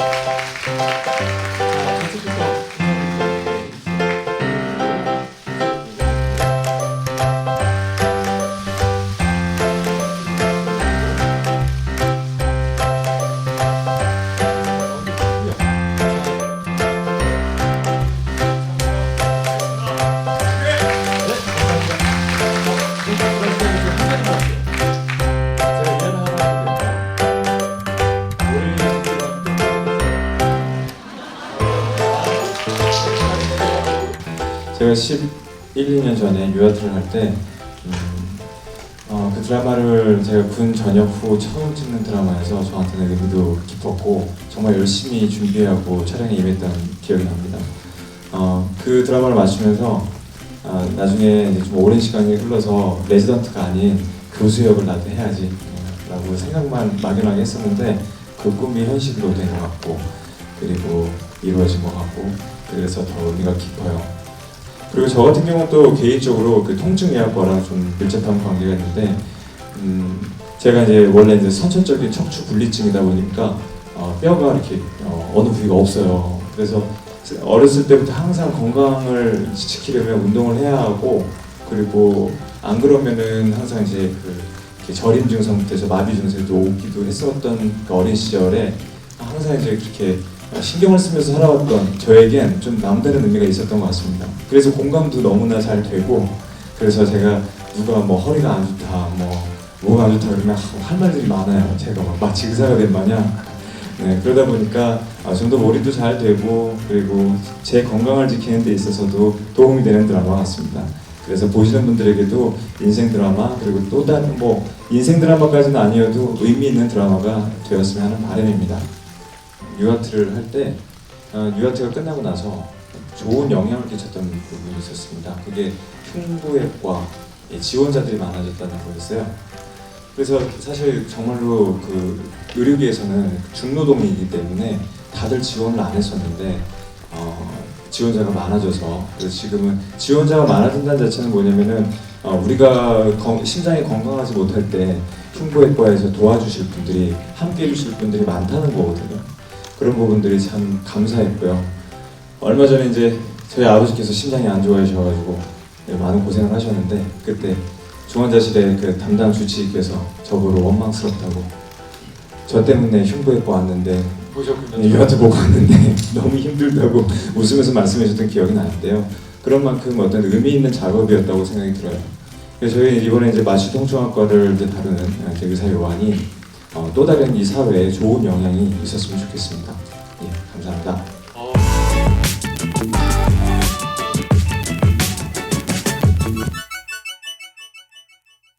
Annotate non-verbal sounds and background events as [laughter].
아, 가져주셔서 제가 11, 2년 전에 유아트를 할때 음, 어, 그 드라마를 제가 군 전역 후 처음 찍는 드라마여서 저한테는 의미도 깊었고 정말 열심히 준비하고 촬영에 임했던 기억이 납니다. 어, 그 드라마를 마치면서 아, 나중에 좀 오랜 시간이 흘러서 레지던트가 아닌 교수 역을 나도 해야지 어, 라고 생각만 막연하게 했었는데 그 꿈이 현실로 된 것 같고 그리고 이루어진 것 같고 그래서 더 의미가 깊어요. 그리고 저 같은 경우는 또 개인적으로 그 통증의학과랑 좀 밀접한 관계가 있는데 음, 제가 이제 원래 이제 선천적인 척추 분리증이다 보니까 어, 뼈가 이렇게 어, 어느 부위가 없어요. 그래서 어렸을 때부터 항상 건강을 지키려면 운동을 해야 하고 그리고 안 그러면은 항상 이제 그 이렇게 저림 증상부터 해서 마비 증세도 오기도 했었던 그 어린 시절에 항상 이제 그렇게 신경을 쓰면서 살아왔던 저에겐 좀 남다른 의미가 있었던 것 같습니다. 그래서 공감도 너무나 잘 되고 그래서 제가 누가 뭐 허리가 안 좋다 뭐 뭐가 안 좋다 그러면 할 말들이 많아요. 제가 막 마치 의사가 된 마냥 네, 그러다 보니까 아, 좀더 몰입도 잘 되고 그리고 제 건강을 지키는 데 있어서도 도움이 되는 드라마 같습니다. 그래서 보시는 분들에게도 인생 드라마 그리고 또 다른 뭐 인생 드라마까지는 아니어도 의미 있는 드라마가 되었으면 하는 바람입니다. 유아트를 할때 유아트가 끝나고 나서 좋은 영향을 끼쳤던 부분이 있었습니다. 그게 흉부외과 예, 지원자들이 많아졌다는 거였어요. 그래서 사실 정말로 그 의료계에서는 중노동이기 때문에 다들 지원을 안 했었는데 어, 지원자가 많아져서 그래서 지금은 지원자가 많아진다는 자체는 뭐냐면은 어, 우리가 건- 심장이 건강하지 못할 때 흉부외과에서 도와주실 분들이 함께 해주실 분들이 많다는 거거든요. 그런 부분들이 참 감사했고요. 얼마 전에 이제 저희 아버지께서 심장이 안 좋아하셔가지고 네, 많은 고생을 하셨는데 그때 중환자실에 그 담당 주치의께서 저보고 원망스럽다고 저 때문에 흉부외과 왔는데 보셨군요. 유아트 보고 왔는데 [laughs] 너무 힘들다고 웃으면서 말씀해주셨던 기억이 나는데요. 그런 만큼 어떤 의미 있는 작업이었다고 생각이 들어요. 저희 이번에 이제 마취통증학과를 이제 다루는 이제 의사 요한이 어, 또 다른 이 사회에 좋은 영향이 있었으면 좋겠습니다. 예, 감사합니다.